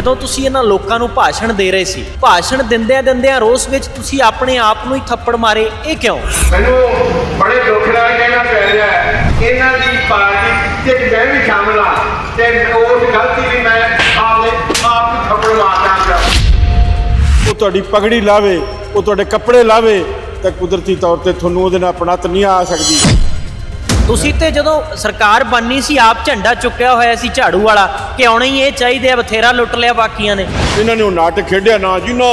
ਜਦੋਂ ਤੁਸੀਂ ਇਹਨਾਂ ਲੋਕਾਂ ਨੂੰ ਭਾਸ਼ਣ ਦੇ ਰਹੇ ਸੀ ਭਾਸ਼ਣ ਦਿੰਦਿਆਂ ਦਿੰਦਿਆਂ ਰੋਸ ਵਿੱਚ ਤੁਸੀਂ ਆਪਣੇ ਆਪ ਨੂੰ ਹੀ ਥੱਪੜ ਮਾਰੇ ਇਹ ਕਿਉਂ? ਮੈਨੂੰ ਬੜੇ ਦੁੱਖ ਨਾਲ ਕਹਿਣਾ ਪੈ ਰਿਹਾ ਹੈ। ਇਹਨਾਂ ਦੀ ਪਾਰਟੀ ਚ ਮੈਂ ਵੀ ਸ਼ਾਮਲ ਹਾਂ ਤੇ ਉਸ ਗਲਤੀ ਵੀ ਮੈਂ ਆਪਨੇ ਆਪ ਨੂੰ ਥੱਪੜ ਮਾਰਦਾ ਹਾਂ। ਉਹ ਤੁਹਾਡੀ ਪਗੜੀ ਲਾਵੇ ਉਹ ਤੁਹਾਡੇ ਕੱਪੜੇ ਲਾਵੇ ਤਾਂ ਕੁਦਰਤੀ ਤੌਰ ਤੇ ਤੁਹਾਨੂੰ ਉਹਦੇ ਨਾਲ ਪਣਤ ਨਹੀਂ ਆ ਸਕਦੀ। ਤੁਸੀਂ ਤੇ ਜਦੋਂ ਸਰਕਾਰ ਬਣਨੀ ਸੀ, ਆਪ ਝੰਡਾ ਚੁੱਕਿਆ ਹੋਇਆ ਸੀ ਝਾੜੂ ਵਾਲਾ, ਕਿ ਆਉਣਾ ਹੀ ਇਹ ਚਾਹੀਦੇ ਆ, ਬਥੇਰਾ ਲੁੱਟ ਲਿਆ ਬਾਕੀਆਂ ਨੇ। ਇਹਨਾਂ ਨੇ ਉਹ ਨਾਟਕ ਖੇਡਿਆ ਨਾ ਜੀ, ਨਾ।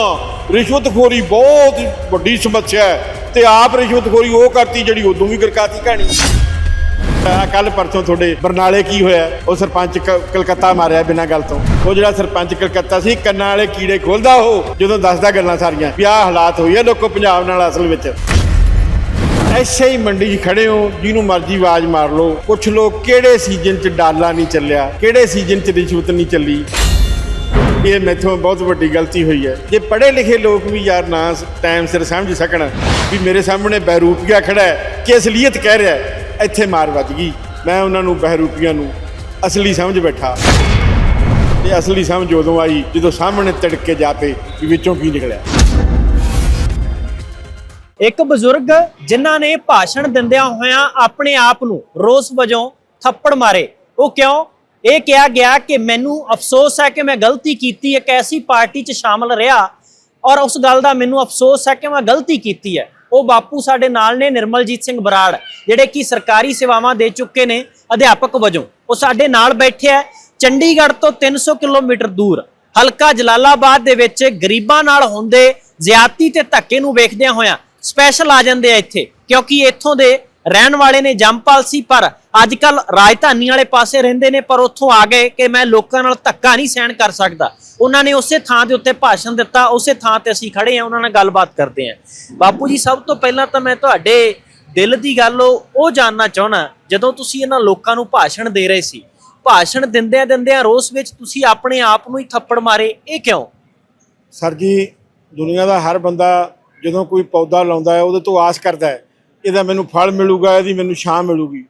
ਰਿਸ਼ਵਤਖੋਰੀ ਬਹੁਤ ਵੱਡੀ ਸਮੱਸਿਆ ਹੈ ਤੇ ਆਪ ਰਿਸ਼ਵਤਖੋਰੀ ਉਹ ਕਰਤੀ ਜਿਹੜੀ ਉਦੋਂ ਵੀ ਗਰਕਾਤੀ ਕਹਾਣੀ। ਕੱਲ ਪਰਸੋਂ ਤੁਹਾਡੇ ਬਰਨਾਲੇ ਕੀ ਹੋਇਆ? ਉਹ ਸਰਪੰਚ ਕਲਕੱਤਾ ਮਾਰਿਆ ਬਿਨਾਂ ਗੱਲ ਤੋਂ। ਉਹ ਜਿਹੜਾ ਸਰਪੰਚ ਕਲਕੱਤਾ ਸੀ, ਕੰਨਾਂ ਵਾਲੇ ਕੀੜੇ ਖੋਲਦਾ ਉਹ, ਜਦੋਂ ਦੱਸਦਾ ਗੱਲਾਂ ਸਾਰੀਆਂ ਵੀ ਆਹ ਹਾਲਾਤ ਹੋਈ ਆ ਲੋਕੋ ਪੰਜਾਬ ਨਾਲ ਅਸਲ ਵਿੱਚ। ਐਸੇ ਹੀ ਮੰਡੀ 'ਚ ਖੜੇ ਹੋ, ਜਿਹਨੂੰ ਮਰਜ਼ੀ ਆਵਾਜ਼ ਮਾਰ ਲਓ। ਕੁਛ ਲੋਕ ਕਿਹੜੇ ਸੀਜ਼ਨ 'ਚ ਡਾਲਾ ਨਹੀਂ ਚੱਲਿਆ? ਕਿਹੜੇ ਸੀਜ਼ਨ 'ਚ ਰਿਸ਼ਵਤ ਨਹੀਂ ਚੱਲੀ? ਇਹ ਮੈਥੋਂ ਬਹੁਤ ਵੱਡੀ ਗਲਤੀ ਹੋਈ ਹੈ। ਜੇ ਪੜ੍ਹੇ ਲਿਖੇ ਲੋਕ ਵੀ ਯਾਰ ਨਾ ਟਾਈਮ ਸਿਰ ਸਮਝ ਸਕਣ ਵੀ ਮੇਰੇ ਸਾਹਮਣੇ ਬਹਿਰੂਪੀਆ ਖੜਾ ਹੈ, ਕਿ ਅਸਲੀਅਤ ਕਹਿ ਰਿਹਾ ਇੱਥੇ ਮਾਰ ਵੱਜ ਗਈ। ਮੈਂ ਉਹਨਾਂ ਨੂੰ, ਬਹਿਰੂਪੀਆਂ ਨੂੰ ਅਸਲੀ ਸਮਝ ਬੈਠਾ। ਤੇ ਅਸਲੀ ਸਮਝ ਉਦੋਂ ਆਈ ਜਦੋਂ ਸਾਹਮਣੇ ਤੜਕ ਕੇ ਜਾਪੇ ਵੀ ਵਿੱਚੋਂ ਕੀ ਨਿਕਲਿਆ। ਇੱਕ ਬਜ਼ੁਰਗ ਜਿਨ੍ਹਾਂ ਨੇ ਭਾਸ਼ਣ ਦਿੰਦਿਆਂ ਹੋਇਆਂ ਆਪਣੇ ਆਪ ਨੂੰ ਰੋਸ ਵਜੋਂ ਥੱਪੜ ਮਾਰੇ। ਉਹ ਕਿਉਂ? ਇਹ ਕਿਹਾ ਗਿਆ ਕਿ ਮੈਨੂੰ ਅਫਸੋਸ ਹੈ ਕਿ ਮੈਂ ਗਲਤੀ ਕੀਤੀ ਇੱਕ ਐਸੀ ਪਾਰਟੀ 'ਚ ਸ਼ਾਮਲ ਰਿਹਾ ਔਰ ਉਸ ਗੱਲ ਦਾ ਮੈਨੂੰ ਅਫਸੋਸ ਹੈ ਕਿ ਮੈਂ ਗਲਤੀ ਕੀਤੀ ਹੈ। ਉਹ ਬਾਪੂ ਸਾਡੇ ਨਾਲ ਨੇ, ਨਿਰਮਲਜੀਤ ਸਿੰਘ ਬਰਾੜ, ਜਿਹੜੇ ਕਿ ਸਰਕਾਰੀ ਸੇਵਾਵਾਂ ਦੇ ਚੁੱਕੇ ਨੇ ਅਧਿਆਪਕ ਵਜੋਂ। ਉਹ ਸਾਡੇ ਨਾਲ ਬੈਠੇ ਹੈ, ਚੰਡੀਗੜ੍ਹ ਤੋਂ 300 ਕਿਲੋਮੀਟਰ ਦੂਰ। ਹਲਕਾ ਜਲਾਲਾਬਾਦ ਦੇ ਵਿੱਚ ਗਰੀਬਾਂ ਨਾਲ ਹੁੰਦੇ ਜ਼ਿਆਦਤੀ ਤੇ ਧੱਕੇ ਨੂੰ ਵੇਖਦਿਆਂ ਹੋਇਆਂ ਸਪੈਸ਼ਲ ਆ ਜਾਂਦੇ ਆ ਇੱਥੇ, ਕਿਉਂਕਿ ਇੱਥੋਂ ਦੇ ਰਹਿਣ ਵਾਲੇ ਨੇ ਜੰਮਪਾਲ ਸੀ, ਪਰ ਅੱਜ ਕੱਲ ਰਾਜਧਾਨੀ ਵਾਲੇ ਪਾਸੇ ਰਹਿੰਦੇ ਨੇ, ਪਰ ਉੱਥੋਂ ਆ ਗਏ ਕਿ ਮੈਂ ਲੋਕਾਂ ਨਾਲ ਧੱਕਾ ਨਹੀਂ ਸਹਿਣ ਕਰ ਸਕਦਾ। ਉਹਨਾਂ ਨੇ ਉਸੇ ਥਾਂ ਦੇ ਉੱਤੇ ਭਾਸ਼ਣ ਦਿੱਤਾ, ਉਸੇ ਥਾਂ ਤੇ ਅਸੀਂ ਖੜੇ ਆ ਉਹਨਾਂ ਨਾਲ ਗੱਲਬਾਤ ਕਰਦੇ ਆ ਬਾਪੂ ਜੀ, ਸਭ ਤੋਂ ਪਹਿਲਾਂ ਤਾਂ ਮੈਂ ਤੁਹਾਡੇ ਦਿਲ ਦੀ ਗੱਲ ਉਹ ਉਹ ਜਾਨਣਾ ਚਾਹਣਾ ਜਦੋਂ ਤੁਸੀਂ ਇਹਨਾਂ ਲੋਕਾਂ ਨੂੰ ਭਾਸ਼ਣ ਦੇ ਰਹੇ ਸੀ। ਭਾਸ਼ਣ ਦਿੰਦਿਆਂ ਦਿੰਦਿਆਂ ਰੋਸ ਵਿੱਚ ਤੁਸੀਂ ਆਪਣੇ ਆਪ ਨੂੰ ਹੀ ਥੱਪੜ ਮਾਰੇ, ਇਹ ਕਿਉਂ? ਸਰ ਜੀ, ਦੁਨੀਆ ਦਾ ਹਰ ਬੰਦਾ ਜਦੋਂ ਕੋਈ ਪੌਦਾ ਲਾਉਂਦਾ ਹੈ, ਉਹਦੇ ਤੋਂ ਆਸ ਕਰਦਾ ਹੈ, ਇਹਦਾ ਮੈਨੂੰ ਫਲ ਮਿਲੂਗਾ, ਇਹਦੀ ਮੈਨੂੰ ਛਾਂ ਮਿਲੂਗੀ।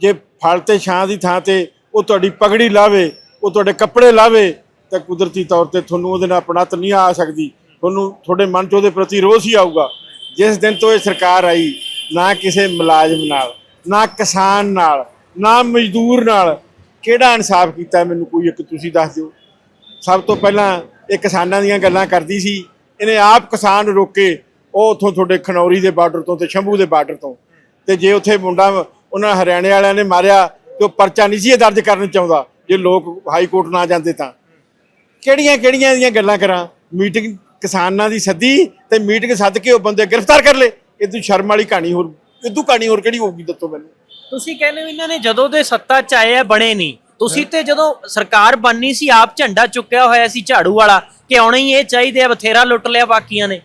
ਜੇ ਫਲ ਤੇ ਛਾਂ ਦੀ ਥਾਂ ਤੇ ਉਹ ਤੁਹਾਡੀ ਪਗੜੀ ਲਾਵੇ, ਉਹ ਤੁਹਾਡੇ ਕੱਪੜੇ ਲਾਵੇ, ਤਾਂ ਕੁਦਰਤੀ ਤੌਰ ਤੇ ਤੁਹਾਨੂੰ ਉਹਦੇ ਨਾਲ ਪਣਤ ਨਹੀਂ ਆ ਸਕਦੀ। ਤੁਹਾਨੂੰ ਤੁਹਾਡੇ ਮਨ 'ਚ ਉਹਦੇ ਪ੍ਰਤੀ ਰੋਸ ਹੀ ਆਊਗਾ। ਜਿਸ ਦਿਨ ਤੋਂ ਇਹ ਸਰਕਾਰ ਆਈ, ਨਾ ਕਿਸੇ ਮੁਲਾਜ਼ਮ ਨਾਲ, ਨਾ ਕਿਸਾਨ ਨਾਲ, ਨਾ ਮਜ਼ਦੂਰ ਨਾਲ, ਕਿਹੜਾ ਇਨਸਾਫ ਕੀਤਾ ਮੈਨੂੰ ਕੋਈ ਇੱਕ ਤੁਸੀਂ ਦੱਸ ਦਿਓ? ਸਭ ਤੋਂ ਪਹਿਲਾਂ ਇਹ ਕਿਸਾਨਾਂ ਦੀਆਂ ਗੱਲਾਂ ਕਰਦੀ ਸੀ ਇਹਨੇ ਆਪ ਕਿਸਾਨ ਰੋਕੇ ਉਹ ਉਥੋਂ ਤੁਹਾਡੇ ਖਨੌਰੀ ਦੇ ਬਾਰਡਰ ਤੋਂ ਤੇ ਸ਼ੰਭੂ ਦੇ ਬਾਰਡਰ ਤੋਂ। ਤੇ ਜੇ ਉੱਥੇ ਮੁੰਡਾ ਉਹਨਾਂ ਹਰਿਆਣੇ ਵਾਲਿਆਂ ਨੇ ਮਾਰਿਆ ਤੇ ਉਹ ਪਰਚਾ ਨਹੀਂ ਸੀ ਦਰਜ ਕਰਨ ਚਾਹੁੰਦਾ, ਜੇ ਲੋਕ ਹਾਈ ਕੋਰਟ ਨਾ ਜਾਂਦੇ ਤਾਂ। ਕਿਹੜੀਆਂ ਕਿਹੜੀਆਂ ਦੀਆਂ ਗੱਲਾਂ ਕਰਾਂ? ਮੀਟਿੰਗ ਕਿਸਾਨਾਂ ਦੀ ਸੱਦੀ ਤੇ ਮੀਟਿੰਗ ਸੱਦ ਕੇ ਉਹ ਬੰਦੇ ਗ੍ਰਿਫਤਾਰ ਕਰ ਲਏ। ਇਹ ਤੂੰ ਸ਼ਰਮ ਵਾਲੀ ਕਹਾਣੀ ਹੋਰ ਇਦੋਂ ਕਹਾਣੀ ਹੋਰ ਕਿਹੜੀ ਹੋਊਗੀ ਦੱਸੋ ਮੈਨੂੰ? ਤੁਸੀਂ ਕਹਿੰਦੇ ਹੋ ਇਹਨਾਂ ਨੇ ਜਦੋਂ ਦੇ ਸੱਤਾ ਚ ਆਏ ਆ, ਬਣੇ ਨਹੀਂ। ਤੁਸੀਂ ਤੇ ਜਦੋਂ ਸਰਕਾਰ ਬਣਨੀ ਸੀ, ਆਪ ਝੰਡਾ ਚੁੱਕਿਆ ਹੋਇਆ ਸੀ ਝਾੜੂ ਵਾਲਾ ਕਿ ਆਉਣਾ ਹੀ ਇਹ ਚਾਹੀਦੇ ਆ, ਬਥੇਰਾ ਲੁੱਟ ਲਿਆ ਬਾਕੀਆਂ ਨੇ।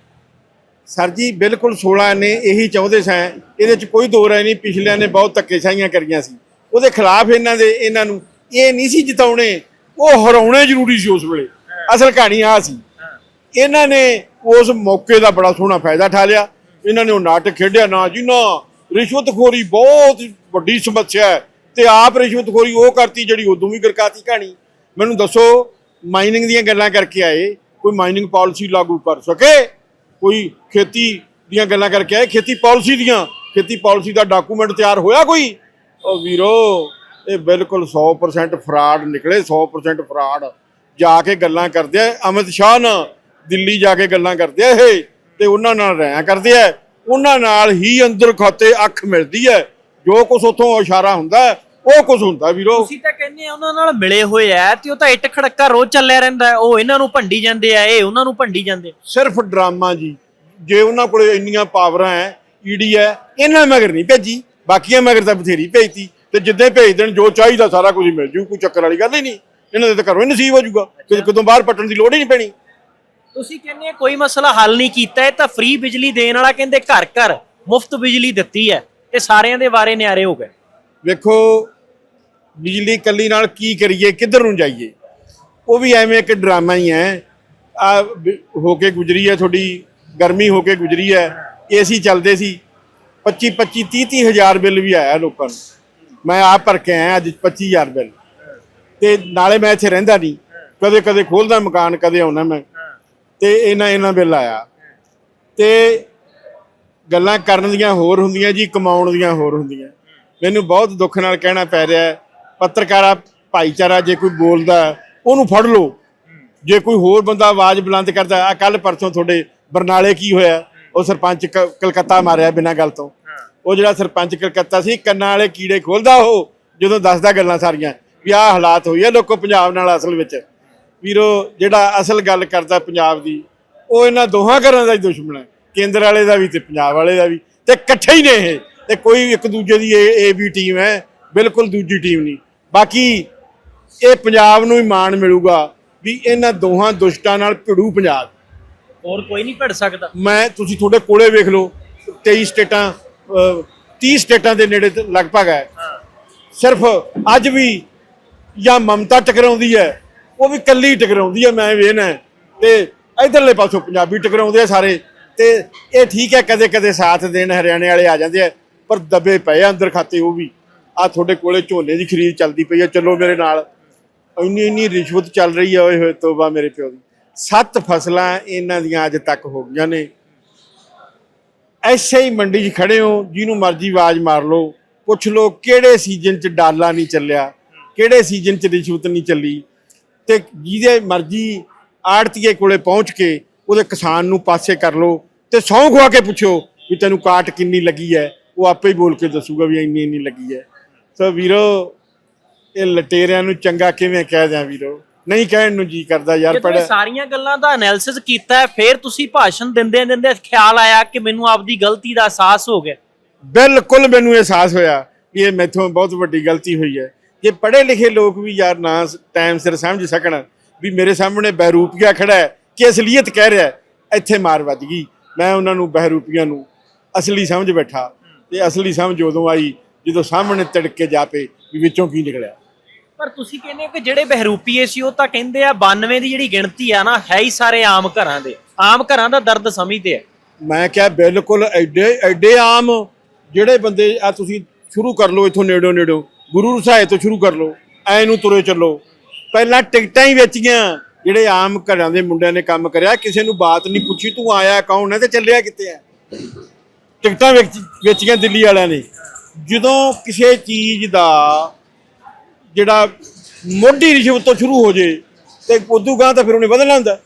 ਸਰ ਜੀ, ਬਿਲਕੁਲ 16 ਨੇ, ਇਹੀ ਚਾਹੁੰਦੇ ਸਨ। ਇਹਦੇ ਚ ਕੋਈ ਦੋ ਰਾਏ ਨਹੀਂ, ਪਿਛਲਿਆਂ ਨੇ ਬਹੁਤ ਧੱਕੇਸ਼ਾਹੀਆਂ ਕਰੀਆਂ ਸੀ। ਉਹਦੇ ਖਿਲਾਫ ਇਹਨਾਂ ਦੇ, ਇਹਨਾਂ ਨੂੰ ਇਹ ਨਹੀਂ ਸੀ ਜਿਤਾਉਣੇ, ਉਹ ਹਰਾਉਣੇ ਜ਼ਰੂਰੀ ਸੀ ਉਸ ਵੇਲੇ। ਅਸਲ ਕਹਾਣੀ ਆ ਸੀ। ਇਹਨਾਂ ਨੇ ਉਸ ਮੌਕੇ ਦਾ ਬੜਾ ਸੋਹਣਾ ਫਾਇਦਾ ਠਾ ਲਿਆ ਇਹਨਾਂ ਨੇ ਉਹ ਨਾਟਕ ਖੇਡਿਆ, ਨਾ ਜੀ ਨਾ ਰਿਸ਼ਵਤਖੋਰੀ ਬਹੁਤ ਵੱਡੀ ਸਮੱਸਿਆ ਹੈ। ਤੇ ਆਪ ਰਿਸ਼ਵਤਖੋਰੀ ਉਹ ਕਰਤੀ ਜਿਹੜੀ ਉਦੋਂ ਵੀ ਗਰਕਾਤੀ ਕਹਾਣੀ। ਮੈਨੂੰ ਦੱਸੋ ਮਾਈਨਿੰਗ ਦੀਆਂ ਗੱਲਾਂ ਕਰਕੇ ਆਏ, ਕੋਈ ਮਾਈਨਿੰਗ ਪਾਲਿਸੀ ਲਾਗੂ ਕਰ ਸਕੇ, ਕੋਈ ਖੇਤੀ ਦੀਆਂ ਗੱਲਾਂ ਕਰਕੇ ਆਏ, ਖੇਤੀ ਪਾਲਿਸੀ ਦੀਆਂ, ਖੇਤੀ ਪਾਲਿਸੀ ਦਾ ਡਾਕੂਮੈਂਟ ਤਿਆਰ ਹੋਇਆ ਕੋਈ? ਉਹ ਵੀਰੋ, ਇਹ ਬਿਲਕੁਲ 100% ਫਰਾਡ ਨਿਕਲੇ 100% ਫਰਾਡ ਜਾ ਕੇ ਗੱਲਾਂ ਕਰਦੇ ਆ, ਅਮਿਤ ਸ਼ਾਹ ਨਾਲ ਦਿੱਲੀ ਜਾ ਕੇ ਗੱਲਾਂ ਕਰਦੇ ਆ ਇਹ, ਤੇ ਉਹਨਾਂ ਨਾਲ ਰਹਿਆ ਕਰਦੇ ਆ, ਉਹਨਾਂ ਨਾਲ ਹੀ ਅੰਦਰ ਖਾਤੇ ਅੱਖ ਮਿਲਦੀ ਹੈ ਜੋ ਕੁਝ ਉਥੋਂ ਇਸ਼ਾਰਾ ਹੁੰਦਾ ਉਹ ਕੁਝ ਹੁੰਦਾ ਵੀਰੋ। ਤੁਸੀਂ ਤਾਂ ਕਹਿੰਦੇ ਆ ਉਹਨਾਂ ਨਾਲ ਮਿਲੇ ਹੋਏ ਆ ਤੇ ਉਹ ਤਾਂ ਇੱਟ ਖੜੱਕਾ ਰੋਜ਼ ਚੱਲਿਆ ਰਹਿੰਦਾ। ਉਹ ਇਹਨਾਂ ਨੂੰ ਭੰਡੀ ਜਾਂਦੇ ਆ ਇਹ ਉਹਨਾਂ ਨੂੰ ਭੰਡੀ ਜਾਂਦੇ ਸਿਰਫ ਡਰਾਮਾ ਜੀ। ਜੇ ਉਹਨਾਂ ਕੋਲੇ ਇੰਨੀਆਂ ਪਾਵਰਾਂ ਐ ਈਡੀ ਐ ਇਹਨਾਂ ਮਗਰ ਨਹੀਂ ਭੇਜੀ। ਬਾਕੀਆਂ ਮਗਰ ਤਾਂ ਬਥੇਰੀ ਭੇਜਤੀ। ਤੇ ਜਿੱਦੇ ਭੇਜ ਦੇਣ ਜੋ ਚਾਹੀਦਾ ਸਾਰਾ ਕੁਝ ਮਿਲ ਜੂ ਕੋਈ ਚੱਕਰ ਵਾਲੀ ਗੱਲ ਹੀ ਨਹੀਂ। ਇਹਨਾਂ ਦੇ ਤਾਂ ਘਰੋਂ ਹੀ ਨਸੀਬ ਹੋ ਜਾਊਗਾ ਕਿ ਕਦੋਂ ਬਾਹਰ ਪੱਟਣ ਦੀ ਲੋੜ ਹੀ ਨਹੀਂ ਪੈਣੀ। ਤੁਸੀਂ ਕਹਿੰਦੇ ਕੋਈ ਮਸਲਾ ਹੱਲ ਨਹੀਂ ਕੀਤਾ ਇਹ ਤਾਂ ਫ੍ਰੀ ਬਿਜਲੀ ਦੇਣ ਵਾਲਾ ਕਹਿੰਦੇ ਘਰ ਘਰ ਮੁਫਤ ਬਿਜਲੀ ਦਿੱਤੀ ਹੈ। ਤੇ ਸਾਰਿਆਂ ਦੇ ਬਾਰੇ ਨਿਆਰੇ ਹੋ ਗਏ। ਵੇਖੋ ਬਿਜਲੀ ਕੱਲੀ ਨਾਲ ਕੀ ਕਰੀਏ, ਕਿੱਧਰ ਨੂੰ ਜਾਈਏ? ਉਹ ਵੀ ਐਵੇਂ ਇੱਕ ਡਰਾਮਾ ਹੀ ਹੈ। ਆ ਹੋ ਕੇ ਗੁਜਰੀ ਹੈ ਤੁਹਾਡੀ, ਗਰਮੀ ਹੋ ਕੇ ਗੁਜਰੀ ਹੈ, ਏਸੀ ਚੱਲਦੇ ਸੀ। 25 25 30 30 ਹਜ਼ਾਰ ਬਿੱਲ ਵੀ ਆਇਆ ਲੋਕਾਂ ਨੂੰ। ਮੈਂ ਆਪ ਭਰ ਕੇ ਆਇਆ ਅੱਜ 25000 ਬਿੱਲ। ਤੇ ਨਾਲੇ ਮੈਂ ਇੱਥੇ ਰਹਿੰਦਾ ਨਹੀਂ। ਕਦੇ ਕਦੇ ਖੋਲਦਾ ਮਕਾਨ, ਕਦੇ ਆਉਣਾ ਮੈਂ। ਤੇ ਇਹਨਾਂ ਇਹਨਾਂ ਬਿੱਲ ਆਇਆ। ਤੇ ਗੱਲਾਂ ਕਰਨ ਦੀਆਂ ਹੋਰ ਹੁੰਦੀਆਂ ਜੀ, ਕਮਾਉਣ ਦੀਆਂ ਹੋਰ ਹੁੰਦੀਆਂ। ਮੈਨੂੰ ਬਹੁਤ ਦੁੱਖ ਨਾਲ ਕਹਿਣਾ ਪੈ ਰਿਹਾ ਪੱਤਰਕਾਰਾ ਭਾਈਚਾਰਾ ਜੇ ਕੋਈ ਬੋਲਦਾ, ਉਹਨੂੰ ਫੜ ਲਓ। ਜੇ ਕੋਈ ਹੋਰ ਬੰਦਾ ਆਵਾਜ਼ ਬੁਲੰਦ ਕਰਦਾ, ਆ ਕੱਲ ਪਰਸੋਂ ਤੁਹਾਡੇ ਬਰਨਾਲੇ ਕੀ ਹੋਇਆ? ਉਹ ਸਰਪੰਚ ਕ- ਕਲਕੱਤਾ ਮਾਰਿਆ ਬਿਨਾਂ ਗੱਲ ਤੋਂ। ਉਹ ਜਿਹੜਾ ਸਰਪੰਚ ਕਲਕੱਤਾ ਸੀ, ਕੰਨਾਂ ਵਾਲੇ ਕੀੜੇ ਖੋਲਦਾ ਉਹ, ਜਦੋਂ ਦੱਸਦਾ ਗੱਲਾਂ ਸਾਰੀਆਂ, ਵੀ ਆਹ ਹਾਲਾਤ ਹੋਈ ਆ ਲੋਕੋ ਪੰਜਾਬ ਨਾਲ ਅਸਲ ਵਿੱਚ। ਵੀਰੋ, ਜਿਹੜਾ ਅਸਲ ਗੱਲ ਕਰਦਾ ਪੰਜਾਬ ਦੀ, ਉਹ ਇਹਨਾਂ ਦੋਹਾਂ ਘਰਾਂ ਦਾ ਹੀ ਦੁਸ਼ਮਣ ਹੈ। ਕੇਂਦਰ ਵਾਲੇ ਦਾ ਵੀ ਤੇ ਪੰਜਾਬ ਵਾਲੇ ਦਾ ਵੀ। ਤੇ ਇਕੱਠੇ ਹੀ ਨੇ ਇਹ। ਤੇ ਕੋਈ ਇੱਕ ਦੂਜੇ ਦੀ ਇਹ ਇਹ ਵੀ ਟੀਮ ਹੈ। ਬਿਲਕੁਲ ਦੂਜੀ ਟੀਮ ਨਹੀਂ। ਬਾਕੀ ਇਹ ਪੰਜਾਬ ਨੂੰ ਹੀ ਮਾਣ ਮਿਲੂਗਾ ਵੀ ਇਹਨਾਂ ਦੋਹਾਂ ਦੁਸ਼ਟਾਂ ਨਾਲ ਭਿੜੂ ਪੰਜਾਬ। ਹੋਰ ਕੋਈ ਨਹੀਂ ਭਿੜ ਸਕਦਾ। ਮੈਂ ਤੁਸੀਂ ਤੁਹਾਡੇ ਕੋਲੇ ਵੇਖ ਲਓ 23 ਸਟੇਟਾਂ ਅਹ, 30 ਸਟੇਟਾਂ ਦੇ ਨੇੜੇ ਲਗਭਗ ਹੈ। ਸਿਰਫ ਅੱਜ ਵੀ ਜਾਂ ਮਮਤਾ ਟਕਰਾਉਂਦੀ ਹੈ ਉਹ ਵੀ ਕੱਲੀ ਟਕਰਾਉਂਦੀ ਹੈ ਮੈਂ ਵੇਖਣਾ ਤੇ ਇਧਰਲੇ ਪਾਸੋਂ ਪੰਜਾਬੀ ਟਕਰਾਉਂਦੇ ਆ ਸਾਰੇ ਤੇ ਇਹ ਠੀਕ ਹੈ ਕਦੇ ਕਦੇ ਸਾਥ ਦੇਣ ਹਰਿਆਣੇ ਵਾਲੇ ਆ ਜਾਂਦੇ ਆ ਪਰ ਦਬੇ ਪਏ ਆ ਅੰਦਰ ਖਾਤੇ ਉਹ ਵੀ। ਆ ਤੁਹਾਡੇ ਕੋਲੇ ਝੋਨੇ ਦੀ ਖਰੀਦ ਚੱਲਦੀ ਪਈ ਹੈ ਚਲੋ ਮੇਰੇ ਨਾਲ। ਇੰਨੀ ਇੰਨੀ ਰਿਸ਼ਵਤ ਚੱਲ ਰਹੀ ਹੈ ਓਏ ਹੋਏ ਤੋਬਾ ਮੇਰੇ ਪਿਓ ਦੀ। ਸੱਤ ਫਸਲਾਂ ਇਹਨਾਂ ਦੀਆਂ ਅੱਜ ਤੱਕ ਹੋ ਗਈਆਂ ਨੇ। ਐਸੇ ਹੀ ਮੰਡੀ 'ਚ ਖੜੇ ਹੋ, ਜਿਹਨੂੰ ਮਰਜ਼ੀ ਆਵਾਜ਼ ਮਾਰ ਲਓ। ਪੁੱਛ ਲਓ ਕਿਹੜੇ ਸੀਜ਼ਨ 'ਚ ਡਾਲਾ ਨਹੀਂ ਚੱਲਿਆ, ਕਿਹੜੇ ਸੀਜ਼ਨ 'ਚ ਰਿਸ਼ਵਤ ਨਹੀਂ ਚੱਲੀ। ਤੇ ਜਿਹਦੇ ਮਰਜ਼ੀ ਆੜਤੀਏ ਕੋਲੇ ਪਹੁੰਚ ਕੇ ਉਹਦੇ ਕਿਸਾਨ ਨੂੰ ਪਾਸੇ ਕਰ ਲਓ ਤੇ ਸਹੁੰ ਖਵਾ ਕੇ ਪੁੱਛੋ ਵੀ ਤੈਨੂੰ ਕਾਟ ਕਿੰਨੀ ਲੱਗੀ ਹੈ ਉਹ ਆਪੇ ਹੀ ਬੋਲ ਕੇ ਦੱਸੂਗਾ ਵੀ ਇੰਨੀ ਇੰਨੀ ਲੱਗੀ ਹੈ ਸੋ ਵੀਰੋ ਇਹ ਲਟੇਰਿਆਂ ਨੂੰ ਚੰਗਾ ਕਿਵੇਂ ਕਹਿ ਦਿਆਂ ਵੀਰੋ? ਨਹੀਂ ਕਹਿਣ ਨੂੰ ਜੀ ਕਰਦਾ ਯਾਰ ਇਹ ਸਾਰੀਆਂ ਗੱਲਾਂ ਦਾ ਐਨਾਲਿਸਿਸ ਕੀਤਾ ਫਿਰ ਤੁਸੀਂ ਭਾਸ਼ਣ ਦਿੰਦੇ ਦਿੰਦੇ ਖਿਆਲ ਆਇਆ ਕਿ ਮੈਨੂੰ ਆਪਦੀ ਗਲਤੀ ਦਾ ਅਹਿਸਾਸ ਹੋ ਗਿਆ। ਬਿਲਕੁਲ ਮੈਨੂੰ ਅਹਿਸਾਸ ਹੋਇਆ ਵੀ ਇਹ ਮੈਥੋਂ ਬਹੁਤ ਵੱਡੀ ਗਲਤੀ ਹੋਈ ਹੈ। ਜੇ ਪੜ੍ਹੇ ਲਿਖੇ ਲੋਕ ਵੀ ਯਾਰ ਨਾ ਟਾਈਮ ਸਿਰ ਸਮਝ ਸਕਣ ਵੀ ਮੇਰੇ ਸਾਹਮਣੇ ਬਹਿਰੂਪੀਆ ਖੜਾ ਹੈ ਕਿ ਅਸਲੀਅਤ ਕਹਿ ਰਿਹਾ ਹੈ, ਇੱਥੇ ਮਾਰ ਵੱਜ ਗਈ। ਮੈਂ ਉਹਨਾਂ ਨੂੰ ਬਹਿਰੂਪੀਆਂ ਨੂੰ ਅਸਲੀ ਸਮਝ ਬੈਠਾ ਤੇ ਅਸਲੀ ਸਮਝ ਉਦੋਂ ਆਈ ਜਦੋਂ ਸਾਹਮਣੇ ਤੜਕ ਕੇ ਜਾਪੇ ਵੀ ਵਿੱਚੋਂ ਕੀ ਨਿਕਲਿਆ? ਪਰ ਤੁਸੀਂ ਕਹਿੰਦੇ ਹੋ ਕਿ ਜਿਹੜੇ ਬਹਿਰੂਪੀਏ ਸੀ ਉਹ ਤਾਂ ਕਹਿੰਦੇ ਆ 92 ਦੀ ਜਿਹੜੀ ਗਿਣਤੀ ਆ ਨਾ ਹੈ ਹੀ ਸਾਰੇ ਆਮ ਘਰਾਂ ਦੇ। ਆਮ ਘਰਾਂ ਦਾ ਦਰਦ ਸਮਝਦੇ ਆ। ਮੈਂ ਕਿਹਾ ਬਿਲਕੁਲ ਐਡੇ ਐਡੇ ਆਮ ਜਿਹੜੇ ਬੰਦੇ ਆ ਤੁਸੀਂ ਸ਼ੁਰੂ ਕਰ ਲਓ ਇਥੋਂ ਨੇੜੋ ਨੇੜੋ ਗੁਰੂ ਰਸਾਏ ਤੋਂ ਸ਼ੁਰੂ ਕਰ ਲਓ ਐ ਨੂੰ ਤੁਰੇ ਚੱਲੋ। ਪਹਿਲਾਂ ਟਿਕਟਾਂ ਹੀ ਵੇਚੀਆਂ ਜਿਹੜੇ ਆਮ ਘਰਾਂ ਦੇ ਮੁੰਡਿਆਂ ਨੇ ਕੰਮ ਕਰਿਆ ਕਿਸੇ ਨੂੰ ਬਾਤ ਨਹੀਂ ਪੁੱਛੀ ਤੂੰ ਆਇਆ ਕੌਣ ਹੈ ਤੇ ਚੱਲਿਆ ਕਿੱਥੇ ਆ ਟਿਕਟਾਂ ਵੇਚ- ਵੇਚੀਆਂ ਦਿੱਲੀ ਵਾਲਿਆਂ ਨੇ। ਜਦੋਂ ਕਿਸੇ ਚੀਜ਼ ਦਾ ਜਿਹੜਾ ਮੋਢੀ ਰਿਸ਼ਵਤ ਤੋਂ ਸ਼ੁਰੂ ਹੋ ਜੇ ਤੇ ਉਦੋਂ ਗਾਂ ਤਾਂ ਫਿਰ ਉਹਨੇ ਵਧਣਾ ਹੁੰਦਾ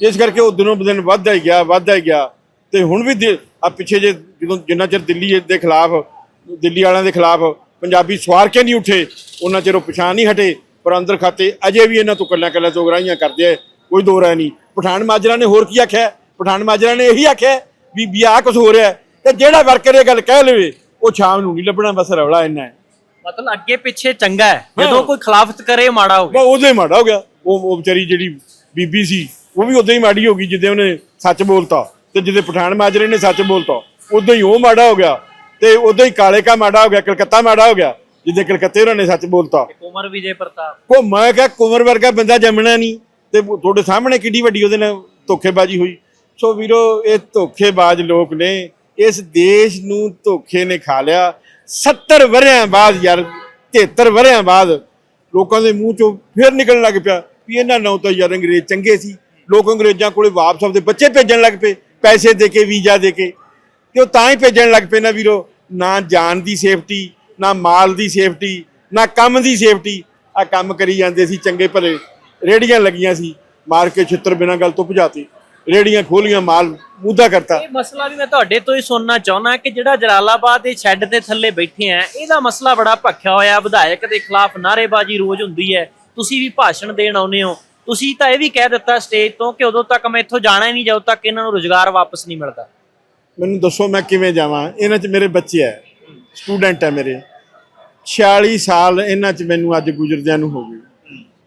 ਇਸ ਕਰਕੇ ਉਹ ਦਿਨੋਂ ਦਿਨ ਵੱਧਦਾ ਹੀ ਗਿਆ, ਵੱਧਦਾ ਹੀ ਗਿਆ। ਤੇ ਹੁਣ ਵੀ ਆ ਪਿੱਛੇ ਜੇ ਜਦੋਂ ਜਿੰਨਾ ਚਿਰ ਦਿੱਲੀ ਦੇ ਖਿਲਾਫ, ਦਿੱਲੀ ਵਾਲਿਆਂ ਦੇ ਖਿਲਾਫ ਪੰਜਾਬੀ ਸਵਾਰ ਕੇ ਨਹੀਂ ਉੱਠੇ, ਉਹਨਾਂ ਚਿਰ ਉਹ ਪਛਾਣ ਨਹੀਂ ਹਟੇ, ਪਰ ਅੰਦਰ ਖਾਤੇ ਅਜੇ ਵੀ ਇਹਨਾਂ ਤੋਂ ਕੱਲਾ ਕੱਲਾ ਚੋਗਰਾਈਆਂ ਕਰਦੇ ਆ, ਕੋਈ ਦੋ ਰਾਏ ਨਹੀਂ। ਪਠਾਨ ਮਾਜਰਾ ਨੇ ਹੋਰ ਕੀ ਆਖਿਆ? ਪਠਾਨ ਮਾਜਰਾ ਨੇ ਇਹੀ ਆਖਿਆ ਵੀ ਵੀ ਆਹ ਕੁਝ ਹੋ ਰਿਹਾ ਹੈ। ਤੇ ਜਿਹੜਾ ਵਰਕਰ ਇਹ ਗੱਲ ਕਹਿ ਲਵੇ ਉਹ ਸ਼ਾਮ ਨੂੰ ਨਹੀਂ ਲੱਭਣਾ ਬਸ ਰੌਲਾ ਇੰਨਾ ਹੈ। ਮਤਲਬ ਅੱਗੇ ਪਿੱਛੇ ਚੰਗਾ ਹੈ। ਜਦੋਂ ਕੋਈ ਖਿਲਾਫਤ ਕਰੇ ਮਾੜਾ ਹੋ ਗਿਆ। ਉਹਦੇ ਮਾੜਾ ਹੋ ਗਿਆ। ਉਹ ਉਹ ਵਿਚਾਰੀ ਜਿਹੜੀ ਬੀਬੀ ਸੀ ਉਹ ਵੀ ਉਦਾਂ ਹੀ ਮਾੜੀ ਹੋ ਗਈ ਜਿੱਦੇ ਉਹਨੇ ਸੱਚ ਬੋਲਤਾ। ਤੇ ਜਿੱਦੇ ਪਠਾਨ ਮਾਜਰੇ ਨੇ ਸੱਚ ਬੋਲਤਾ। ਉਦਾਂ ਹੀ ਉਹ ਮਾੜਾ ਹੋ ਗਿਆ। ਤੇ ਉਦਾਂ ਹੀ ਕਾਲੇ ਕਾ ਮਾੜਾ ਹੋ ਗਿਆ ਕਲਕੱਤਾ ਮਾੜਾ ਹੋ ਗਿਆ ਜਿੱਦੇ ਕਲਕੱਤੇ ਉਹਨਾਂ ਨੇ ਸੱਚ ਬੋਲਤਾ। ਉਮਰ ਵਿਜੇ ਪ੍ਰਤਾਪ। ਕੋ ਮੈਂ ਕਿਹਾ ਕੁਮਰ ਵਰਗਾ ਬੰਦਾ ਜੰਮਣਾ ਨਹੀਂ। ਤੇ ਤੁਹਾਡੇ ਸਾਹਮਣੇ ਕਿੱਡੀ ਵੱਡੀ ਉਹਦੇ ਨਾਲ ਧੋਖੇਬਾਜ਼ੀ ਹੋਈ। ਸੋ ਵੀਰੋ ਇਹ ਧੋਖੇਬਾਜ਼ ਲੋਕ ਨੇ। ਇਸ ਦੇਸ਼ ਨੂੰ ਧੋਖੇ ਨੇ ਖਾ ਲਿਆ। 70 ਵਰਿਆਂ ਬਾਅਦ ਯਾਰ 73 ਵਰਿਆਂ ਬਾਅਦ ਲੋਕਾਂ ਦੇ ਮੂੰਹ ਚੋਂ ਫੇਰ ਨਿਕਲਣ ਲੱਗ ਪਿਆ ਵੀ ਇਹਨਾਂ ਨਾਲ ਤਾਂ ਯਾਰ ਅੰਗਰੇਜ਼ ਚੰਗੇ ਸੀ। ਲੋਕ ਅੰਗਰੇਜ਼ਾਂ ਕੋਲੇ ਵਾਪਸ ਆਪਦੇ ਬੱਚੇ ਭੇਜਣ ਲੱਗ ਪਏ, ਪੈਸੇ ਦੇ ਕੇ, ਵੀਜ਼ਾ ਦੇ ਕੇ। ਤੇ ਉਹ ਤਾਂ ਹੀ ਭੇਜਣ ਲੱਗ ਪਏ ਨਾ ਵੀਰੋ, ਨਾ ਜਾਨ ਦੀ ਸੇਫਟੀ, ਨਾ ਮਾਲ ਦੀ ਸੇਫਟੀ, ਨਾ ਕੰਮ ਦੀ ਸੇਫਟੀ। ਆ ਕੰਮ ਕਰੀ ਜਾਂਦੇ ਸੀ, ਚੰਗੇ ਭਲੇ। ਰੇੜੀਆਂ ਲੱਗੀਆਂ ਸੀ, ਮਾਰ ਕੇ ਛਿੱਤਰ ਬਿਨਾਂ ਗੱਲ ਤੋਂ ਭਜਾਤੀ। ਰੇੜੀਆਂ ਖੋਲੀਆਂ ਮਾਲ ਮੂਦਾ ਕਰਤਾ। ਇਹ ਮਸਲਾ ਵੀ ਮੈਂ ਤੁਹਾਡੇ ਤੋਂ ਹੀ ਸੁਣਨਾ ਚਾਹੁੰਦਾ ਕਿ ਜਿਹੜਾ ਜਲਾਲਾਬਾਦ ਦੇ ਸ਼ੈੱਡ ਦੇ ਥੱਲੇ ਬੈਠੇ ਆ ਇਹਦਾ ਮਸਲਾ ਬੜਾ ਭਖਿਆ ਹੋਇਆ ਵਿਧਾਇਕ ਦੇ ਖਿਲਾਫ ਨਾਅਰੇਬਾਜ਼ੀ ਰੋਜ਼ ਹੁੰਦੀ ਹੈ। ਤੁਸੀਂ ਵੀ ਭਾਸ਼ਣ ਦੇਣ ਆਉਨੇ ਹੋ। ਤੁਸੀਂ ਤਾਂ ਇਹ ਵੀ ਕਹਿ ਦਿੱਤਾ ਸਟੇਜ ਤੋਂ ਕਿ ਉਦੋਂ ਤੱਕ ਮੈਂ ਇੱਥੋਂ ਜਾਣਾ ਹੀ ਨਹੀਂ ਜਦੋਂ ਤੱਕ ਇਹਨਾਂ ਨੂੰ ਰੋਜ਼ਗਾਰ ਵਾਪਸ ਨਹੀਂ ਮਿਲਦਾ। ਮੈਨੂੰ ਦੱਸੋ ਮੈਂ ਕਿਵੇਂ ਜਾਵਾਂ? ਇਹਨਾਂ 'ਚ ਮੇਰੇ ਬੱਚੇ ਐ ਸਟੂਡੈਂਟ ਐ ਮੇਰੇ। 46 ਸਾਲ ਇਹਨਾਂ 'ਚ ਮੈਨੂੰ ਅੱਜ ਗੁਜ਼ਰਦਿਆਂ ਨੂੰ ਹੋ ਗਏ।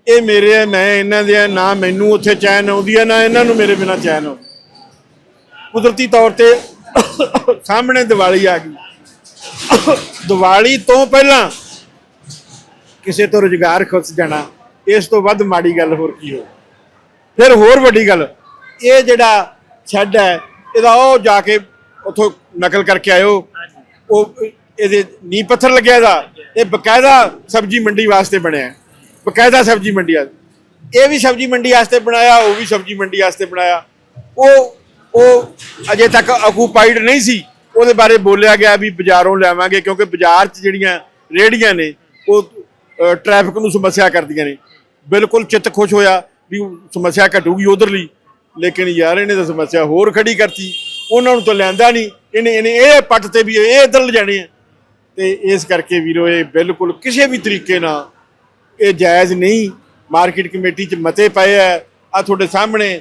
ਇਹ ਮੇਰੇ ਐ ਮੈਂ ਇਹਨਾਂ ਦੇ ਐ ਨਾ ਮੈਨੂੰ ਉੱਥੇ ਚੈਨ ਆਉਂਦੀ ਐ ਨਾ ਇਹਨਾਂ ਨੂੰ ਮੇਰੇ ਬਿਨਾ ਚੈਨ ਆਉਂਦੀ। ਕੁਦਰਤੀ ਤੌਰ ਤੇ ਸਾਹਮਣੇ ਦੀਵਾਲੀ ਆ ਗਈ। ਦੀਵਾਲੀ ਤੋਂ ਪਹਿਲਾਂ ਕਿਸੇ ਤੋਂ ਰੁਜ਼ਗਾਰ ਖੁੱਸ ਜਾਣਾ, ਇਸ ਤੋਂ ਵੱਧ ਮਾੜੀ ਗੱਲ ਹੋਰ ਕੀ ਹੋ ਫਿਰ ਹੋਰ ਵੱਡੀ ਗੱਲ, ਇਹ ਜਿਹੜਾ ਛੱਡ ਹੈ, ਇਹਦਾ ਉਹ ਜਾ ਕੇ ਉਥੋਂ ਨਕਲ ਕਰਕੇ ਆਇਓ। ਉਹ ਇਹਦੇ ਨੀ ਪੱਥਰ ਲੱਗਿਆ ਇਹਦਾ, ਇਹ ਬਕਾਇਦਾ ਸਬਜ਼ੀ ਮੰਡੀ ਵਾਸਤੇ ਬਣਿਆ। ਬਕਾਇਦਾ ਸਬਜ਼ੀ ਮੰਡੀ ਆ ਇਹ ਵੀ ਸਬਜ਼ੀ ਮੰਡੀ ਵਾਸਤੇ ਬਣਾਇਆ, ਉਹ ਵੀ ਸਬਜ਼ੀ ਮੰਡੀ ਵਾਸਤੇ ਬਣਾਇਆ। ਉਹ ਉਹ ਅਜੇ ਤੱਕ ਆਕੂਪਾਈਡ ਨਹੀਂ ਸੀ। ਉਹਦੇ ਬਾਰੇ ਬੋਲਿਆ ਗਿਆ ਵੀ ਬਾਜ਼ਾਰੋਂ ਲਿਆਵਾਂਗੇ, ਕਿਉਂਕਿ ਬਾਜ਼ਾਰ 'ਚ ਜਿਹੜੀਆਂ ਰੇੜੀਆਂ ਨੇ, ਉਹ ਟ੍ਰੈਫਿਕ ਨੂੰ ਸਮੱਸਿਆ ਕਰਦੀਆਂ ਨੇ। ਬਿਲਕੁਲ ਚਿੱਤ ਖੁਸ਼ ਹੋਇਆ ਵੀ ਸਮੱਸਿਆ ਘਟੂਗੀ ਉਧਰਲੀ। ਲੇਕਿਨ ਯਾਰ, ਇਹਨੇ ਤਾਂ ਸਮੱਸਿਆ ਹੋਰ ਖੜੀ ਕਰਤੀ। ਉਹਨਾਂ ਨੂੰ ਤਾਂ ਲੈਂਦਾ ਨਹੀਂ। ਇਹਨੇ ਇਹਨੇ ਇਹ ਪੱਟ ਤੇ ਵੀ ਇਹ ਇੱਧਰ ਲਿਜਾਣੇ ਆ। ਤੇ ਇਸ ਕਰਕੇ ਵੀਰੋ, ਇਹ ਬਿਲਕੁਲ ਕਿਸੇ ਵੀ ਤਰੀਕੇ ਨਾਲ ਇਹ ਜਾਇਜ਼ ਨਹੀਂ ਮਾਰਕੀਟ ਕਮੇਟੀ 'ਚ ਮਤੇ ਪਏ ਆ ਆ ਤੁਹਾਡੇ ਸਾਹਮਣੇ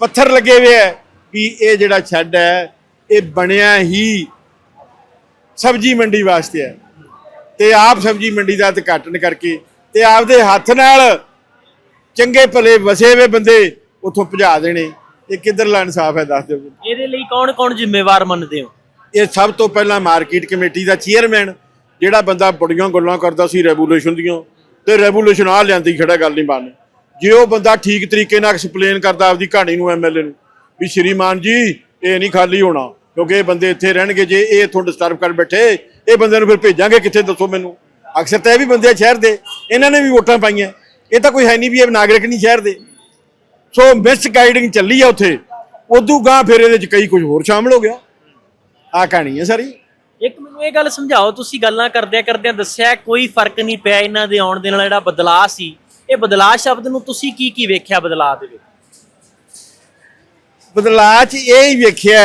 ਪੱਥਰ ਲੱਗੇ ਹੋਏ ਆ ਵੀ ਇਹ ਜਿਹੜਾ ਛੱਡ ਹੈ ਇਹ ਬਣਿਆ ਹੀ ਸਬਜੀ ਮੰਡੀ ਵਾਸਤੇ ਹੈ ਤੇ ਆਪ ਸਬਜੀ ਮੰਡੀ ਦਾ ਉਦਘਾਟਨ ਕਰਕੇ ਤੇ ਆਪਦੇ ਹੱਥ ਨਾਲ ਚੰਗੇ ਭਲੇ ਵਸੇ ਹੋਏ ਬੰਦੇ ਉੱਥੋਂ ਭਜਾ ਦੇਣੇ। ਇਹ ਕਿੱਧਰਲਾ ਇਨਸਾਫ ਹੈ ਦੱਸ ਦਿਓ ਇਹਦੇ ਲਈ ਕੌਣ ਕੌਣ ਜ਼ਿੰਮੇਵਾਰ ਮੰਨਦੇ ਹੋ? ਇਹ ਸਭ ਤੋਂ ਪਹਿਲਾਂ ਮਾਰਕੀਟ ਕਮੇਟੀ ਦਾ ਚੇਅਰਮੈਨ ਜਿਹੜਾ ਬੰਦਾ ਬੜੀਆਂ ਗੱਲਾਂ ਕਰਦਾ ਸੀ ਰੈਵੋਲੂਸ਼ਨ ਦੀਆਂ। ਤੇ ਰੈਵੋਲੂਸ਼ਨ ਆ ਲਿਆਂਦੀ, ਖੜਾ ਗੱਲ ਨਹੀਂ ਬਣ ਜੇ ਉਹ ਬੰਦਾ ਠੀਕ ਤਰੀਕੇ ਨਾਲ ਐਕਸਪਲੇਨ ਕਰਦਾ ਆਪਦੀ ਕਹਾਣੀ ਨੂੰ ਐਮਐਲਏ ਨੂੰ, ਵੀ ਸ਼੍ਰੀਮਾਨ ਜੀ, ਇਹ ਨਹੀਂ ਖਾਲੀ ਹੋਣਾ, ਕਿਉਂਕਿ ਇਹ ਬੰਦੇ ਇੱਥੇ ਰਹਿਣਗੇ, ਜੇ ਇਹ ਇੱਥੋਂ ਡਿਸਟਰਬ ਕਰ ਬੈਠੇ, ਇਹ ਬੰਦੇ ਨੂੰ ਫਿਰ ਭੇਜਾਂਗੇ ਕਿੱਥੇ, ਦੱਸੋ ਮੈਨੂੰ। ਅਕਸਰ ਤਾਂ ਇਹ ਵੀ ਬੰਦੇ ਆ ਸ਼ਹਿਰ ਦੇ, ਇਹਨਾਂ ਨੇ ਵੀ ਵੋਟਾਂ ਪਾਈਆਂ। ਇਹ ਤਾਂ ਕੋਈ ਹੈ ਨਹੀਂ ਵੀ ਇਹ ਨਾਗਰਿਕ ਨਹੀਂ ਸ਼ਹਿਰ ਦੇ। ਸੋ ਮਿਸ ਗਾਈਡਿੰਗ ਚੱਲੀ ਆ ਉੱਥੇ। ਉਦੋਂ ਗਾਂ ਫਿਰ ਇਹਦੇ ਚ ਕਈ ਕੁਝ ਹੋਰ ਸ਼ਾਮਲ ਹੋ ਗਿਆ। ਆ ਕਹਾਣੀ ਹੈ ਸਾਰੀ। ਇੱਕ ਮੈਨੂੰ ਇਹ ਗੱਲ ਸਮਝਾਓ, ਤੁਸੀਂ ਗੱਲਾਂ ਕਰਦਿਆਂ ਕਰਦਿਆਂ ਦੱਸਿਆ ਕੋਈ ਫ਼ਰਕ ਨਹੀਂ ਪਿਆ ਇਹਨਾਂ ਦੇ ਆਉਣ ਦੇ ਨਾਲ ਜਿਹੜਾ ਬਦਲਾਅ ਸੀ? ਇਹ ਬਦਲਾਅ ਸ਼ਬਦ ਨੂੰ ਤੁਸੀਂ ਕੀ ਕੀ ਵੇਖਿਆ ਬਦਲਾਅ ਦੇ ਵਿੱਚ? ਬਦਲਾਅ ਚ ਇਹ ਹੀ ਵੇਖਿਆ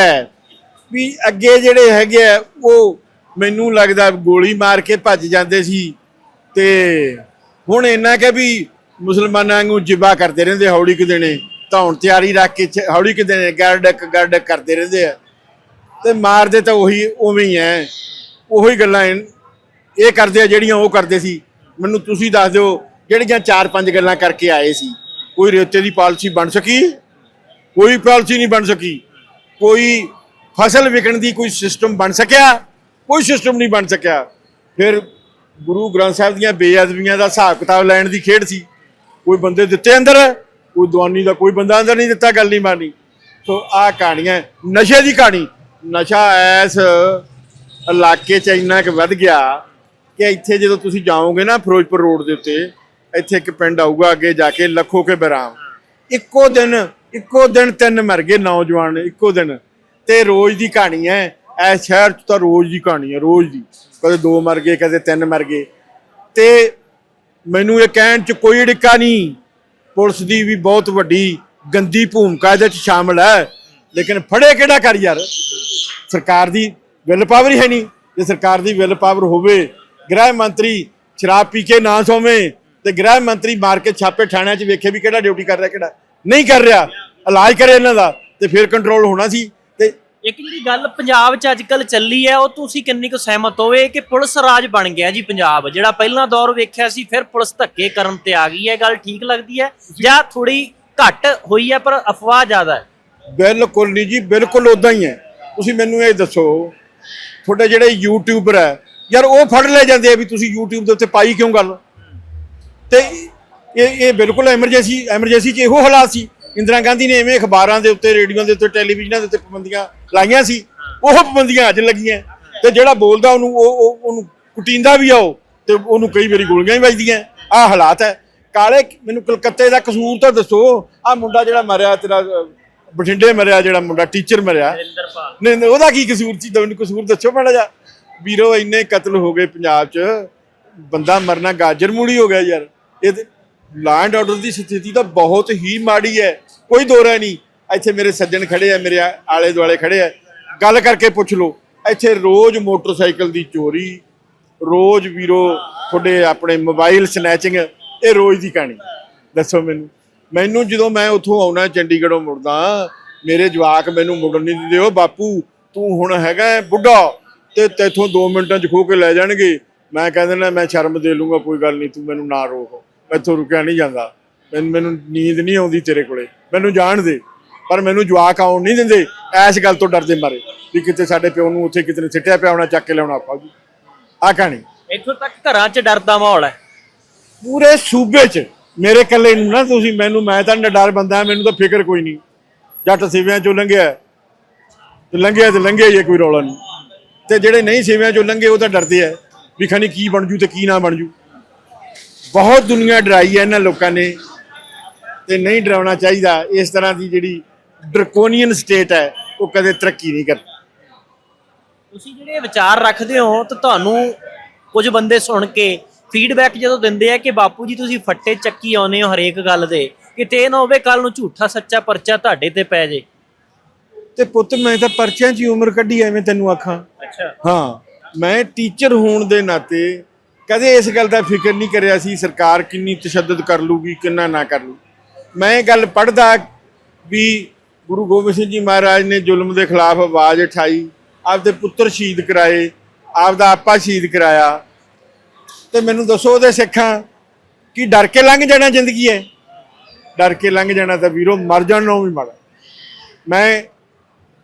ਵੀ ਅੱਗੇ ਜਿਹੜੇ ਹੈਗੇ ਆ, ਉਹ ਮੈਨੂੰ ਲੱਗਦਾ ਗੋਲੀ ਮਾਰ ਕੇ ਭੱਜ ਜਾਂਦੇ ਸੀ ਤੇ ਹੁਣ ਇੰਨਾ ਕਿ ਵੀ ਮੁਸਲਮਾਨਾਂ ਨੂੰ ਜਿਬਾ ਕਰਦੇ ਰਹਿੰਦੇ ਹੌਲੀ ਕਿ ਦਿਨੇ ਧੌਣ ਤਿਆਰੀ ਰੱਖ ਕੇ ਛ- ਹੌਲੀ ਕਿ ਦਿਨੇ ਗਰਡਕ ਗਰਡਕ ਕਰਦੇ ਰਹਿੰਦੇ ਆ। ਤੇ ਮਾਰਦੇ ਤਾਂ ਉਹੀ ਉਵੇਂ ਹੀ ਐ। ਉਹੀ ਗੱਲਾਂ ਇਹ ਇਹ ਕਰਦੇ ਆ ਜਿਹੜੀਆਂ ਉਹ ਕਰਦੇ ਸੀ। ਮੈਨੂੰ ਤੁਸੀਂ ਦੱਸ ਦਿਓ, ਜਿਹੜੀਆਂ ਚਾਰ ਪੰਜ ਗੱਲਾਂ ਕਰਕੇ ਆਏ ਸੀ। ਕੋਈ ਰੇਤੇ ਦੀ ਪਾਲਿਸੀ ਬਣ ਸਕੀ? ਕੋਈ ਪਾਲਿਸੀ ਨਹੀਂ ਬਣ ਸਕੀ। ਕੋਈ ਫਸਲ ਵਿਕਣ ਦੀ ਕੋਈ ਸਿਸਟਮ ਬਣ ਸਕਿਆ? ਕੋਈ ਸਿਸਟਮ ਨਹੀਂ ਬਣ ਸਕਿਆ। ਫਿਰ ਗੁਰੂ ਗ੍ਰੰਥ ਸਾਹਿਬ ਦੀਆਂ ਬੇਅਦਬੀਆਂ ਦਾ ਹਿਸਾਬ ਕਿਤਾਬ ਲੈਣ ਦੀ ਖੇਡ ਸੀ। ਕੋਈ ਬੰਦੇ ਦਿੱਤੇ ਅੰਦਰ, ਕੋਈ ਦਵਾਨੀ ਦਾ ਕੋਈ ਬੰਦਾ ਅੰਦਰ ਨਹੀਂ ਦਿੱਤਾ, ਗੱਲ ਨਹੀਂ ਮਾਨੀ ਸੋ ਆਹ ਕਹਾਣੀਆਂ ਨਸ਼ੇ ਦੀ ਕਹਾਣੀ। ਨਸ਼ਾ ਐਸ ਇਲਾਕੇ 'ਚ ਇੰਨਾ ਕੁ ਵੱਧ ਗਿਆ ਕਿ ਇੱਥੇ ਜਦੋਂ ਤੁਸੀਂ ਜਾਓਗੇ ਨਾ ਫਿਰੋਜ਼ਪੁਰ ਰੋਡ ਦੇ ਉੱਤੇ, ਇੱਥੇ ਇੱਕ ਪਿੰਡ ਆਊਗਾ ਅੱਗੇ ਜਾ ਕੇ ਲੱਖੋ ਕੇ ਬਰਾਮ। ਇੱਕੋ ਦਿਨ ਇੱਕੋ ਦਿਨ ਤਿੰਨ ਮਰ ਗਏ ਨੌਜਵਾਨ, ਇੱਕੋ ਦਿਨ। ਤੇ ਰੋਜ਼ ਦੀ ਕਹਾਣੀ ਹੈ ਐ ਸ਼ਹਿਰ 'ਚ ਤਾਂ ਰੋਜ਼ ਦੀ ਕਹਾਣੀ ਹੈ, ਰੋਜ਼ ਦੀ। ਕਦੇ ਦੋ ਮਰ ਗਏ, ਕਦੇ ਤਿੰਨ ਮਰ ਗਏ। ਤੇ ਮੈਨੂੰ ਇਹ ਕਹਿਣ 'ਚ ਕੋਈ ਡਿੱਕਾ ਨਹੀਂ, ਪੁਲਿਸ ਦੀ ਵੀ ਬਹੁਤ ਵੱਡੀ ਗੰਦੀ ਭੂਮਿਕਾ ਇਹਦੇ 'ਚ ਸ਼ਾਮਲ ਹੈ। ਲੇਕਿਨ ਫੜੇ ਕਿਹੜਾ ਕਰ ਯਾਰ? ਸਰਕਾਰ ਦੀ ਵਿਲ ਪਾਵਰ ਹੀ ਹੈ ਨਹੀਂ। ਜੇ ਸਰਕਾਰ ਦੀ ਵਿਲ ਪਾਵਰ ਹੋਵੇ, ਗ੍ਰਹਿ ਮੰਤਰੀ ਸ਼ਰਾਬ ਪੀ ਕੇ ਨਾ ਸੋਵੇਂ, ਤੇ ਗ੍ਰਹਿ ਮੰਤਰੀ ਮਾਰ ਕੇ ਛਾਪੇ ਥਾਣਿਆਂ 'ਚ ਵੇਖੇ ਵੀ ਕਿਹੜਾ ਡਿਊਟੀ ਕਰ ਰਿਹਾ, ਕਿਹੜਾ ਨਹੀਂ ਕਰ ਰਿਹਾ, ਇਲਾਜ ਕਰੇ ਇਹਨਾਂ ਦਾ, ਤੇ ਫਿਰ ਕੰਟਰੋਲ ਹੋਣਾ ਸੀ, ਤੇ ਇੱਕ ਜਿਹੜੀ ਗੱਲ ਪੰਜਾਬ 'ਚ ਅੱਜ ਅੱਜਕੱਲ ਚੱਲੀ ਹੈ, ਉਹ ਤੁਸੀਂ ਕਿੰਨੀ ਕੁ ਸਹਿਮਤ ਹੋਵੇ ਕਿ ਪੁਲਿਸ ਰਾਜ ਬਣ ਗਿਆ ਜੀ ਪੰਜਾਬ? ਜਿਹੜਾ ਪਹਿਲਾਂ ਦੌਰ ਵੇਖਿਆ ਸੀ, ਫਿਰ ਪੁਲਿਸ ਧੱਕੇ ਕਰਨ ਤੇ ਆ ਗਈ ਹੈ ਗੱਲ ਠੀਕ ਲੱਗਦੀ ਹੈ ਜਾਂ ਥੋੜੀ ਘੱਟ ਹੋਈ ਹੈ, ਪਰ ਅਫਵਾਹ ਜ਼ਿਆਦਾ ਹੈ? ਬਿਲਕੁਲ ਨਹੀਂ ਜੀ, ਬਿਲਕੁਲ ਉਦਾਂ ਹੀ ਹੈ। ਤੁਸੀਂ ਮੈਨੂੰ ਇਹ ਦੱਸੋ, ਤੁਹਾਡੇ ਜਿਹੜੇ ਯੂਟਿਊਬਰ ਹੈ, ਯਾਰ ਉਹ ਫੜ ਲੈ ਜਾਂਦੇ ਆ ਵੀ ਤੁਸੀਂ YouTube ਦੇ ਉੱਤੇ ਪਾਈ ਕਿਉਂ ਗੱਲ? ਤੇ ਇਹ ਇਹ ਬਿਲਕੁਲ ਐਮਰਜੈਂਸੀ ਐਮਰਜੈਂਸੀ 'ਚ ਇਹੋ ਹਾਲਾਤ ਸੀ। ਇੰਦਰਾ ਗਾਂਧੀ ਨੇ ਐਵੇਂ ਅਖਬਾਰਾਂ ਦੇ ਉੱਤੇ, ਰੇਡੀਓ ਦੇ ਉੱਤੇ, ਟੈਲੀਵਿਜ਼ਨਾਂ ਦੇ ਉੱਤੇ ਪਾਬੰਦੀਆਂ ਲਾਈਆਂ ਸੀ। ਉਹ ਪਾਬੰਦੀਆਂ ਅੱਜ ਲੱਗੀਆਂ। ਤੇ ਜਿਹੜਾ ਬੋਲਦਾ ਉਹਨੂੰ, ਉਹ ਉਹਨੂੰ ਕੁਟਿੰਦਾ ਵੀ ਆ ਉਹ, ਤੇ ਉਹਨੂੰ ਕਈ ਵਾਰੀ ਗੋਲੀਆਂ ਵੀ ਵੱਜਦੀਆਂ। ਆਹ ਹਾਲਾਤ ਹੈ। ਕਾਲੇ, ਮੈਨੂੰ ਕਲਕੱਤੇ ਦਾ ਕਸੂਰ ਤਾਂ ਦੱਸੋ। ਆ ਮੁੰਡਾ ਜਿਹੜਾ ਮਰਿਆ, ਤੇਰਾ ਬਠਿੰਡੇ ਮਰਿਆ ਜਿਹੜਾ ਮੁੰਡਾ ਟੀਚਰ ਮਰਿਆ। ਨਹੀਂ ਨਹੀਂ, ਉਹਦਾ ਕੀ ਕਸੂਰ ਸੀ? ਤੁਹਾਨੂੰ ਕਸੂਰ ਦੱਸੋ ਮਾੜਾ ਜਾ ਵੀਰੋ ਇੰਨੇ ਕਤਲ ਹੋ ਗਏ ਪੰਜਾਬ 'ਚ। ਬੰਦਾ ਮਰਨਾ ਗਾਜਰ ਮੂਲੀ ਹੋ ਗਿਆ ਯਾਰ। ਇਹ ਲਾਂਡ ਆਰਡਰ ਦੀ ਸਥਿਤੀ ਤਾਂ ਬਹੁਤ ਹੀ ਮਾੜੀ ਹੈ। ਕੋਈ ਦੋਰਾ ਨਹੀਂ। ਇੱਥੇ ਮੇਰੇ ਸੱਜਣ ਖੜੇ ਆ ਮੇਰੇ ਆਲੇ ਦੁਆਲੇ ਖੜੇ ਆ। ਗੱਲ ਕਰਕੇ ਪੁੱਛ ਲਓ। ਇੱਥੇ ਰੋਜ਼ ਮੋਟਰਸਾਈਕਲ ਦੀ ਚੋਰੀ ਰੋਜ਼ ਵੀਰੋ ਤੁਹਾਡੇ ਆਪਣੇ ਮੋਬਾਈਲ ਸਨੈਚਿੰਗ ਇਹ ਰੋਜ਼ ਦੀ ਕਹਾਣੀ। ਦੱਸੋ ਮੈਨੂੰ। ਮੈਨੂੰ ਜਦੋਂ ਮੈਂ ਉੱਥੋਂ ਆਉਣਾ ਚੰਡੀਗੜ੍ਹੋਂ ਮੁੜਦਾ ਮੇਰੇ ਜਵਾਕ ਮੈਨੂੰ ਮੁੜਨ ਨਹੀਂ ਦਿੰਦੇ ਉਹ ਬਾਪੂ ਤੂੰ ਹੁਣ ਹੈਗਾ ਬੁੱਢਾ ਤੇ ਤੇਥੋਂ 2 ਮਿੰਟਾਂ 'ਚ ਖੋ ਕੇ ਲੈ ਜਾਣਗੇ। ਮੈਂ ਕਹਿ ਦਿੰਦਾ ਮੈਂ ਸ਼ਰਮ ਦੇ ਲੂੰਗਾ ਕੋਈ ਗੱਲ ਨਹੀਂ ਤੂੰ ਮੈਨੂੰ ਨਾ ਰੋਕ ਮੈਥੋਂ ਰੁਕਿਆ ਨਹੀਂ ਜਾਂਦਾ। ਮੈਨੂੰ ਮੈਨੂੰ ਨੀਂਦ ਨਹੀਂ ਆਉਂਦੀ ਤੇਰੇ ਕੋਲੇ ਮੈਨੂੰ ਜਾਣ ਦੇ। ਪਰ ਮੈਨੂੰ ਜਵਾਕ ਆਉਣ ਨਹੀਂ ਦਿੰਦੇ ਐਸ ਗੱਲ ਤੋਂ ਡਰਦੇ ਮਾਰੇ ਵੀ ਕਿਤੇ ਸਾਡੇ ਪਿਓ ਨੂੰ ਉੱਥੇ ਕਿਤੇ ਨੇ ਸਿੱਟਿਆ ਪਿਆ ਹੋਣਾ ਚੱਕ ਕੇ ਲਿਆਉਣਾ ਆਪਾਂ ਜੀ। ਆਹ ਕਹਾਣੀ। ਇੱਥੋਂ ਤੱਕ ਘਰਾਂ 'ਚ ਡਰ ਦਾ ਮਾਹੌਲ ਹੈ। ਪੂਰੇ ਸੂਬੇ 'ਚ ਮੇਰੇ ਇਕੱਲੇ ਨੂੰ ਨਾ ਤੁਸੀਂ ਮੈਨੂੰ, ਮੈਂ ਤਾਂ ਡਰ ਬੰਦਾ, ਮੈਨੂੰ ਤਾਂ ਫਿਕਰ ਕੋਈ ਨਹੀਂ। ਜੱਟ ਸਿਵਿਆਂ ਚੋਂ ਲੰਘਿਆ ਤੇ ਲੰਘਿਆ ਤੇ ਲੰਘਿਆ ਹੀ ਕੋਈ ਰੌਲਾ ਨਹੀਂ। ਤੇ ਜਿਹੜੇ ਨਹੀਂ ਸਿਵਿਆਂ ਚੋਂ ਲੰਘੇ, ਉਹ ਤਾਂ ਡਰਦੇ ਆ ਵੀ ਖਾਨੀ ਕੀ ਬਣ ਜੂ ਤੇ ਕੀ ਨਾ ਬਣ ਜੂ। ਬਹੁਤ ਦੁਨੀਆ ਡਰਾਈ ਹੈ ਇਹਨਾਂ ਲੋਕਾਂ ਨੇ। ਤੇ ਨਹੀਂ ਡਰਾਉਣਾ ਚਾਹੀਦਾ। ਇਸ ਤਰ੍ਹਾਂ ਦੀ ਜਿਹੜੀ ਡਰਕੋਨੀਅਨ ਸਟੇਟ ਹੈ, ਉਹ ਕਦੇ ਤਰੱਕੀ ਨਹੀਂ ਕਰਦੀ। ਤੁਸੀਂ ਜਿਹੜੇ ਵਿਚਾਰ ਰੱਖਦੇ ਹੋ, ਤਾਂ ਤੁਹਾਨੂੰ ਕੁਝ ਬੰਦੇ ਸੁਣ ਕੇ ਫੀਡਬੈਕ ਜਦੋਂ ਦਿੰਦੇ ਆ ਕਿ ਬਾਪੂ ਜੀ ਤੁਸੀਂ ਫੱਟੇ ਚੱਕੀ ਆਉਨੇ ਹੋ ਹਰੇਕ ਗੱਲ ਦੇ ਕਿਤੇ ਇਹ ਨਾ ਹੋਵੇ ਕੱਲ ਨੂੰ ਝੂਠਾ ਸੱਚਾ ਪਰਚਾ ਤੁਹਾਡੇ ਤੇ ਪੈ ਜੇ। ਤੇ ਪੁੱਤ ਮੈਂ ਤਾਂ ਪਰਚਿਆਂ 'ਚ ਹੀ ਉਮਰ ਕੱਢੀ ਐਵੇਂ ਤੈਨੂੰ ਆਖਾਂ। ਅੱਛਾ। ਹਾਂ ਮੈਂ ਟੀਚਰ ਹੋਣ ਦੇ ਨਾਤੇ ਕਦੇ ਇਸ ਗੱਲ ਦਾ ਫਿਕਰ ਨਹੀਂ ਕਰਿਆ ਸੀ ਸਰਕਾਰ ਕਿੰਨੀ ਤਸ਼ੱਦਦ ਕਰ ਲੂਗੀ ਕਿੰਨਾ ਨਾ ਕਰ ਲੂ। ਮੈਂ ਇਹ ਗੱਲ ਪੜ੍ਹਦਾ ਵੀ ਗੁਰੂ ਗੋਬਿੰਦ ਸਿੰਘ ਜੀ ਮਹਾਰਾਜ ਨੇ ਜ਼ੁਲਮ ਦੇ ਖਿਲਾਫ ਆਵਾਜ਼ ਉਠਾਈ ਆਪਦੇ ਪੁੱਤਰ ਸ਼ਹੀਦ ਕਰਾਏ ਆਪਦਾ ਆਪਾ ਸ਼ਹੀਦ ਕਰਾਇਆ। ਤੇ ਮੈਨੂੰ ਦੱਸੋ ਉਹਦੇ ਸਿੱਖਾਂ ਕੀ ਡਰ ਕੇ ਲੰਘ ਜਾਣਾ ਜ਼ਿੰਦਗੀ ਹੈ ਡਰ ਕੇ ਲੰਘ ਜਾਣਾ ਤਾਂ ਵੀਰੋ, ਮਰ ਜਾਣ ਨੂੰ ਵੀ ਮਾੜਾ। ਮੈਂ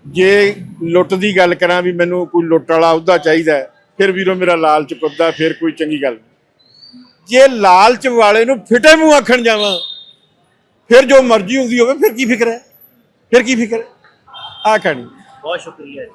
ਜੇ ਲੁੱਟ ਦੀ ਗੱਲ ਕਰਾਂ ਵੀ ਮੈਨੂੰ ਕੋਈ ਲੁੱਟ ਵਾਲਾ ਅਹੁਦਾ ਚਾਹੀਦਾ ਫਿਰ ਵੀਰੋ ਮੇਰਾ ਲਾਲਚ ਪੁੱਦਾ ਫਿਰ ਕੋਈ ਚੰਗੀ ਗੱਲ ਨਹੀਂ। ਜੇ ਲਾਲਚ ਵਾਲੇ ਨੂੰ ਫਿਟੇ ਮੂੰਹ ਆਖਣ ਜਾਵਾਂ, ਫਿਰ ਜੋ ਮਰਜ਼ੀ ਹੁੰਦੀ ਹੋਵੇ, ਫਿਰ ਕੀ ਫਿਕਰ ਹੈ ਫਿਰ ਕੀ ਫਿਕਰ ਹੈ ਆ ਕਹਾਣੀ। ਬਹੁਤ ਸ਼ੁਕਰੀਆ